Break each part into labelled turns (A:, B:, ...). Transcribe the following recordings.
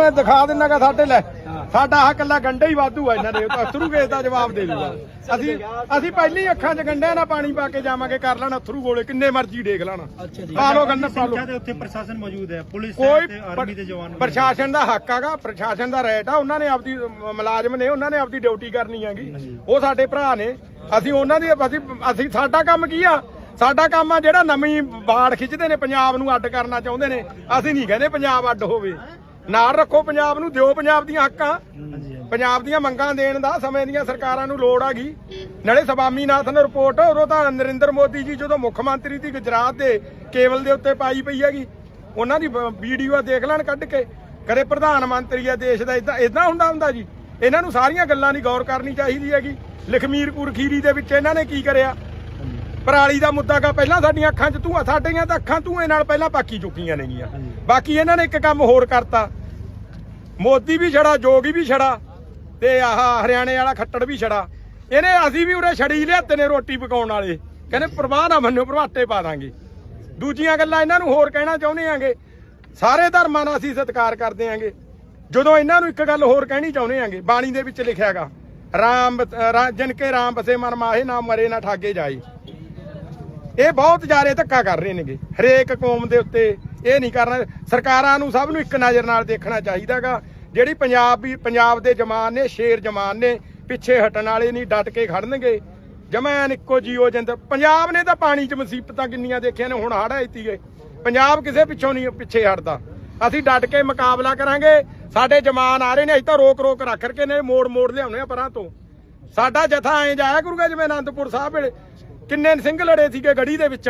A: ਮੈਂ ਦਿਖਾ ਦਿੰਨਾਗਾ ਸਾਡੇ ਲੈ। ਸਾਡਾ ਆਹ ਕੱਲਾ ਗੰਡੇ ਹੀ ਵਾਧੂ ਆ ਇਹਨਾਂ ਦੇ। ਅਥਰੂ ਕੇਸ ਦਾ ਜਵਾਬ ਦੇ ਦੂਗਾ। ਅਸੀਂ ਅਸੀਂ ਪਹਿਲੀ ਅੱਖਾਂ 'ਚ ਗੰਡਿਆਂ ਨਾਲ ਪਾਣੀ ਪਾ ਕੇ ਜਾਵਾਂਗੇ ਕਰ ਲੈਣ ਅਥਰੂ ਗੋਲੇ ਕਿੰਨੇ ਮਰਜ਼ੀ ਦੇਖ ਲੈਣ। ਪਾ ਲਓ ਗੰਡਾ ਪਾ ਲਓ।
B: ਉੱਤੇ ਪ੍ਰਸ਼ਾਸਨ ਮੌਜੂਦ ਹੈ ਪੁਲਿਸ ਤੇ ਆਰਮੀ ਦੇ ਜਵਾਨ
A: ਪ੍ਰਸ਼ਾਸਨ ਦਾ ਹੱਕ ਹੈਗਾ ਪ੍ਰਸ਼ਾਸਨ ਦਾ ਰਾਈਟ ਆ। ਉਹਨਾਂ ਨੇ ਆਪਦੀ ਮੁਲਾਜ਼ਮ ਨੇ ਉਹਨਾਂ ਨੇ ਆਪਦੀ ਡਿਊਟੀ ਕਰਨੀ ਹੈਗੀ। ਉਹ ਸਾਡੇ ਭਰਾ ਨੇ। ਅਸੀਂ ਉਹਨਾਂ ਦੀ ਅਸੀਂ ਅਸੀਂ ਸਾਡਾ ਕੰਮ ਕੀ ਆ? ਸਾਡਾ ਕੰਮ ਆ ਜਿਹੜਾ ਨਵੀਂ ਬਾੜ ਖਿੱਚਦੇ ਨੇ ਪੰਜਾਬ ਨੂੰ ਅੱਡ ਕਰਨਾ ਚਾਹੁੰਦੇ ਨੇ। ਅਸੀਂ ਨਹੀਂ ਕਹਿੰਦੇ ਪੰਜਾਬ ਅੱਡ ਹੋਵੇ। ਨਾਲ ਰੱਖੋ ਪੰਜਾਬ ਨੂੰ ਦਿਓ ਪੰਜਾਬ ਦੀਆਂ ਹੱਕਾਂ। ਪੰਜਾਬ ਦੀਆਂ ਮੰਗਾਂ ਦੇਣ ਦਾ ਸਮੇਂ ਦੀਆਂ ਸਰਕਾਰਾਂ ਨੂੰ ਲੋੜ ਹੈਗੀ ਨਾਲੇ ਸਵਾਮੀਨਾਥਨ ਨੇ ਰਿਪੋਰਟ ਉਦੋਂ ਤਾਂ ਨਰਿੰਦਰ ਮੋਦੀ ਜੀ ਜਦੋਂ ਮੁੱਖ ਮੰਤਰੀ ਸੀ ਗੁਜਰਾਤ ਦੇ ਕੇਵਲ ਦੇ ਉੱਤੇ ਪਾਈ ਪਈ ਹੈਗੀ ਉਹਨਾਂ ਦੀ ਵੀਡੀਓ ਦੇਖ ਲੈਣ ਕੱਢ ਕੇ। ਕਰੇ ਪ੍ਰਧਾਨ ਮੰਤਰੀ ਆ ਦੇਸ਼ ਦਾ ਇਦਾਂ ਇਦਾਂ ਹੁੰਦਾ ਹੁੰਦਾ ਜੀ। ਇਹਨਾਂ ਨੂੰ ਸਾਰੀਆਂ ਗੱਲਾਂ ਦੀ ਗੌਰ ਕਰਨੀ ਚਾਹੀਦੀ ਹੈਗੀ। ਲਖਮੀਰਪੁਰ ਖੀਰੀ ਦੇ ਵਿੱਚ ਇਹਨਾਂ ਨੇ ਕੀ ਕਰਿਆ? ਪਰਾਲੀ ਦਾ ਮੁੱਦਾ ਕਾ ਪਹਿਲਾਂ ਸਾਡੀਆਂ ਅੱਖਾਂ 'ਚ ਧੂਆ ਸਾਡੀਆਂ ਤਾਂ ਅੱਖਾਂ ਧੂਏ ਨਾਲ ਪਹਿਲਾਂ ਪਾਕੀ ਚੁੱਕੀਆਂ ਨੇਗੀਆਂ। ਬਾਕੀ ਇਹਨਾਂ ਨੇ ਇੱਕ ਕੰਮ ਹੋਰ ਕਰਤਾ। ਮੋਦੀ ਵੀ ਛੜਾ, ਜੋਗੀ ਵੀ ਛੜਾ ਤੇ ਆਹ ਹਰਿਆਣੇ ਵਾਲਾ ਖੱਟੜ ਵੀ ਛੜਾ। ਇਹਨੇ ਅਸੀਂ ਵੀ ਉਰੇ ਛੜੀ ਲਿਆਤੇ ਨੇ ਰੋਟੀ ਪਕਾਉਣ ਵਾਲੇ। ਕਹਿੰਦੇ ਪ੍ਰਵਾਹ ਨਾ ਮੰਨਿਓ ਪ੍ਰਵਾਟੇ ਪਾ ਦਾਂਗੇ। ਦੂਜੀਆਂ ਗੱਲਾਂ ਇਹਨਾਂ ਨੂੰ ਹੋਰ ਕਹਿਣਾ ਚਾਹੁੰਦੇ ਆਂਗੇ। ਸਾਰੇ ਧਰਮਾਂ ਦਾ ਅਸੀਂ ਸਤਿਕਾਰ ਕਰਦੇ ਆਂਗੇ। ਜਦੋਂ ਇਹਨਾਂ ਨੂੰ ਇੱਕ ਗੱਲ ਹੋਰ ਕਹਿਣੀ ਚਾਹੁੰਦੇ ਆਂਗੇ, ਬਾਣੀ ਦੇ ਵਿੱਚ ਲਿਖਿਆਗਾ, ਰਾਮ ਰਾ- ਕੇ ਰਾਮ ਬਸੇ ਮਨ ਮਾਹੇ, ਨਾ ਮਰੇ, ਨਾ ਠਾਗੇ ਜਾਏ। ਇਹ ਬਹੁਤ ਜ਼ਿਆਦਾ ਧੱਕਾ ਕਰ ਰਹੇ ਨੇਗੇ। ਹਰੇਕ ਕੌਮ ਦੇ ਉੱਤੇ ਇਹ ਨਹੀਂ ਕਰਨਾ। ਸਰਕਾਰਾਂ ਨੂੰ ਸਭ ਨੂੰ ਇੱਕ ਨਜ਼ਰ ਨਾਲ ਦੇਖਣਾ ਚਾਹੀਦਾਗਾ। ਜਿਹੜੀ ਪੰਜਾਬ ਵੀ ਪੰਜਾਬ ਦੇ ਜਵਾਨ ਨੇ, ਸ਼ੇਰ ਜਵਾਨ ਨੇ, ਪਿੱਛੇ ਹਟਣ ਵਾਲੇ ਨਹੀਂ, ਡਟ ਕੇ ਖੜਨਗੇ। ਜਮੈਨ ਇੱਕੋ ਜੀਓ ਜਿੰਦ। ਪੰਜਾਬ ਨੇ ਤਾਂ ਪਾਣੀ 'ਚ ਮੁਸੀਬਤਾਂ ਕਿੰਨੀਆਂ ਦੇਖੀਆਂ ਨੇ, ਹੁਣ ਹੜ ਆਈਤੀ ਗਏ ਪੰਜਾਬ ਕਿਸੇ ਪਿੱਛੋਂ ਨਹੀਂ, ਪਿੱਛੇ ਹਟਦਾ। ਅਸੀਂ ਡਟ ਕੇ ਮੁਕਾਬਲਾ ਕਰਾਂਗੇ। ਸਾਡੇ ਜਵਾਨ ਆ ਰਹੇ ਨੇ, ਅਸੀਂ ਤਾਂ ਰੋਕ ਰੋਕ ਰੱਖ ਰਕੇ ਨੇ ਮੋੜ ਮੋੜ ਲਿਆਉਣੇ ਆ ਪਰਾਂ ਤੋਂ। ਸਾਡਾ ਜਥਾ ਐਂ ਜਾਇਆ ਕਰੂਗਾ ਜਿਵੇਂ ਅਨੰਦਪੁਰ ਸਾਹਿਬ ਵੇਲੇ। ਕਿੰਨੇ ਸਿੰਘ ਲੜੇ ਸੀਗੇ ਗੜੀ ਦੇ ਵਿੱਚ।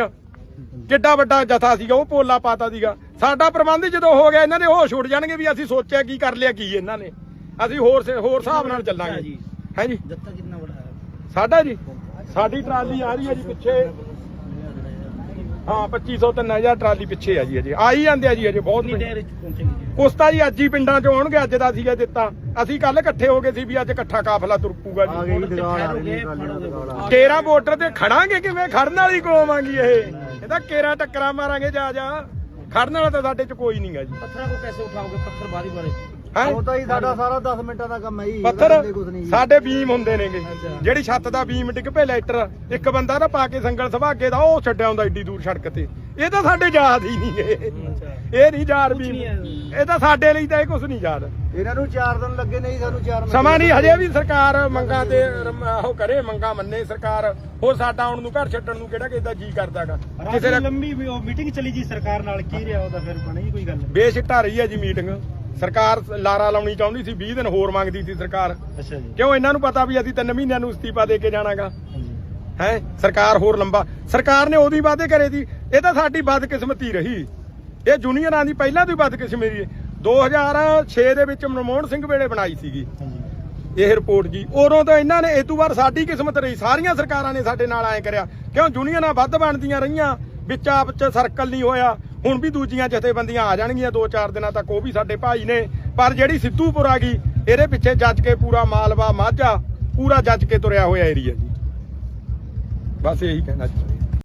A: ਕਿੱਡਾ ਵੱਡਾ ਜਥਾ ਸੀਗਾ ਉਹ ਪੋਲਾ ਪਾਤਾ ਸੀਗਾ। ਸਾਡਾ ਪ੍ਰਬੰਧ ਜਦੋਂ ਹੋ ਗਿਆ ਇਹਨਾਂ ਦੇ ਹੋਸ਼ ਉੱਡ ਜਾਣਗੇ ਵੀ ਅਸੀਂ ਸੋਚਿਆ ਕੀ ਕਰ ਲਿਆ ਕੀ ਇਹਨਾਂ ਨੇ। ਅਸੀਂ ਹੋਰ ਹੋਰ ਹਿਸਾਬ ਨਾਲ ਚੱਲਾਂਗੇ। ਹੈ ਜੀ।
C: ਜੱਤਾ ਕਿੰਨਾ ਬੜਾ ਹੈ?
A: ਸਾਡਾ ਜੀ। ਸਾਡੀ ਟਰਾਲੀ ਆ ਰਹੀ ਹੈ ਜੀ ਪਿੱਛੇ। ਹਾਂ 2500 3000 ਟਰਾਲੀ ਪਿੱਛੇ ਆ ਜੀ ਅਜੇ ਆਈ ਜਾਂਦੇ ਆ ਜੀ ਅਜੇ ਬਹੁਤ ਕੁਸਤਾ ਜੀ ਅੱਜ ਹੀ ਪਿੰਡਾਂ ਚੋਂ ਆਉਣਗੇ ਅੱਜ ਦਾ ਸੀਗਾ ਦਿੱਤਾ। ਅਸੀਂ ਕੱਲ ਇਕੱਠੇ ਹੋ ਗਏ ਸੀ ਵੀ ਅੱਜ ਇਕੱਠਾ ਕਾਫਲਾ ਤੁਰਪੂਗਾ ਜੀ। ਕੇਰਾ ਬਾਰਡਰ ਤੇ ਖੜਾਂਗੇ ਕਿਵੇਂ? ਖੜਨ ਵਾਲੀ ਕੌਮ ਆਂਗੀ ਇਹ। ਇਹ ਤਾਂ ਕੇਰਾ ਟੱਕਰਾਂ ਮਾਰਾਂਗੇ ਜਾ ਜਾ। ਖੜਨ ਵਾਲਾ ਤਾਂ ਸਾਡੇ ਚ ਕੋਈ ਨਹੀਂਗਾ ਜੀ।
C: ਪੱਥਰਾਂ ਕੋ ਕੈਸੇ ਉਠਾਓਗੇ? ਪੱਥਰ ਬਾਰੀ ਬਾਰੇ
A: ਹੈ?
D: ਉਹ ਤਾਂ ਹੀ ਸਾਡਾ ਸਾਰਾ 10 ਮਿੰਟਾਂ ਦਾ ਕੰਮ ਹੈ ਜੀ
A: ਪੱਥਰ
D: ਇਹਦੇ।
A: ਸਾਡੇ ਬੀਮ ਹੁੰਦੇ ਨੇਗੇ। ਜਿਹੜੀ ਛੱਤ ਦਾ ਬੀਮ ਡਿੱਗ ਪਏ ਲੈਟਰ ਇੱਕ ਬੰਦਾ ਤਾਂ ਪਾ ਕੇ ਸੰਗਲ ਸੁਭਾਗੇ ਦਾ ਉਹ ਛੱਡਿਆ ਹੁੰਦਾ ਏਡੀ ਦੂਰ ਸੜਕ ਤੇ। ਇਹ ਤਾਂ ਸਾਡੇ ਯਾਦ ਹੀ ਨਹੀਂ ਇਹ ਨਹੀਂ ਯਾਦ
C: ਹੈ।
A: ਇਹ ਤਾਂ ਸਾਡੇ ਲਈ ਤਾਂ ਇਹ ਕੁਝ ਨਹੀਂ ਯਾਦ।
D: ਇਹਨਾਂ ਨੂੰ 4 ਦਿਨ ਲੱਗੇ ਨਹੀਂ ਸਾਨੂੰ 4
A: ਸਮਾਂ ਨਹੀਂ ਹਜੇ ਵੀ ਸਰਕਾਰ ਮੰਗਾਂ ਤੇ ਉਹ ਕਰੇ ਮੰਗਾਂ ਮੰਨੇ ਸਰਕਾਰ। ਹੋਰ ਸਾਡਾ ਆਉਣ ਨੂੰ ਘਰ ਛੱਡਣ ਨੂੰ ਕਿਹੜਾ ਕਿਸੇ ਦਾ ਜੀ ਕਰਦਾਗਾ ਕਿਸੇ
B: ਵੀ ਉਹ ਮੀਟਿੰਗ ਚੱਲੀ ਜੀ ਸਰਕਾਰ ਨਾਲ ਕੀ ਰਿਹਾ ਉਹਦਾ ਫਿਰ ਬਣੀ ਕੋਈ ਗੱਲ?
A: ਬੇਸਿੱਟਾ ਰਹੀ ਹੈ ਜੀ ਮੀਟਿੰਗ ਸਰਕਾਰ ਲਾਰਾ ਲਾਉਣੀ ਚਾਹੁੰਦੀ ਸੀ 20 ਦਿਨ ਹੋਰ ਮੰਗਦੀ ਸੀ ਸਰਕਾਰ।
B: ਅੱਛਾ ਜੀ।
A: ਕਿਉਂ ਇਹਨਾਂ ਨੂੰ ਪਤਾ ਵੀ ਅਸੀਂ 3 ਮਹੀਨਿਆਂ ਨੂੰ ਅਸਤੀਫਾ ਦੇ ਕੇ ਜਾਣਾਗਾ? ਹੈ? ਸਰਕਾਰ ਹੋਰ ਲੰਬਾ। ਸਰਕਾਰ ਨੇ ਉਹਦੀ ਵਾਅਦੇ ਕਰੇ ਸੀ ਇਹ ਤਾਂ ਸਾਡੀ ਬਦਕਿਸਮਤੀ ਰਹੀ। ਇਹ ਜੂਨੀਅਰਾਂ ਦੀ ਪਹਿਲਾਂ ਤੋਂ ਹੀ ਬਦਕਿਸਮਤੀ ਰਹੀ। 2006 ਦੇ ਵਿੱਚ ਮਨਮੋਹਨ ਸਿੰਘ ਵੇਲੇ ਬਣਾਈ ਸੀਗੀ। ਇਹ ਰਿਪੋਰਟ ਜੀ। ਉਦੋਂ ਤਾਂ ਇਹਨਾਂ ਨੇ ਇਹ ਤੋਂ ਬਾਅਦ ਸਾਡੀ ਕਿਸਮਤ ਰਹੀ। ਸਾਰੀਆਂ ਸਰਕਾਰਾਂ ਨੇ ਸਾਡੇ ਨਾਲ ਐ ਕਰਿਆ। ਕਿਉਂ? ਜੂਨੀਅਰਾਂ ਵੱਧ ਬਣਦੀਆਂ ਰਹੀਆਂ। ਵਿੱਚ ਆਪ ਚ ਸਰਕਲ ਨਹੀਂ ਹੋਇਆ। ਹੁਣ ਵੀ ਦੂਜੀਆਂ ਜਥੇਬੰਦੀਆਂ ਆ ਜਾਣਗੀਆਂ 2-4 ਦਿਨਾਂ ਤੱਕ। ਉਹ ਵੀ ਸਾਡੇ ਭਾਈ ਨੇ। ਪਰ ਜਿਹੜੀ ਸਿੱਧੂਪੁਰ ਆ ਗਈ, ਇਹਦੇ ਪਿੱਛੇ ਜੱਜ ਕੇ ਪੂਰਾ ਮਾਲਵਾ ਮਾਝਾ, ਪੂਰਾ ਜੱਜ ਕੇ ਤੁਰਿਆ ਹੋਇਆ ਏਰੀਆ ਜੀ। ਬਸ ਇਹੀ ਕਹਿਣਾ ਚਾਹੁੰਦਾ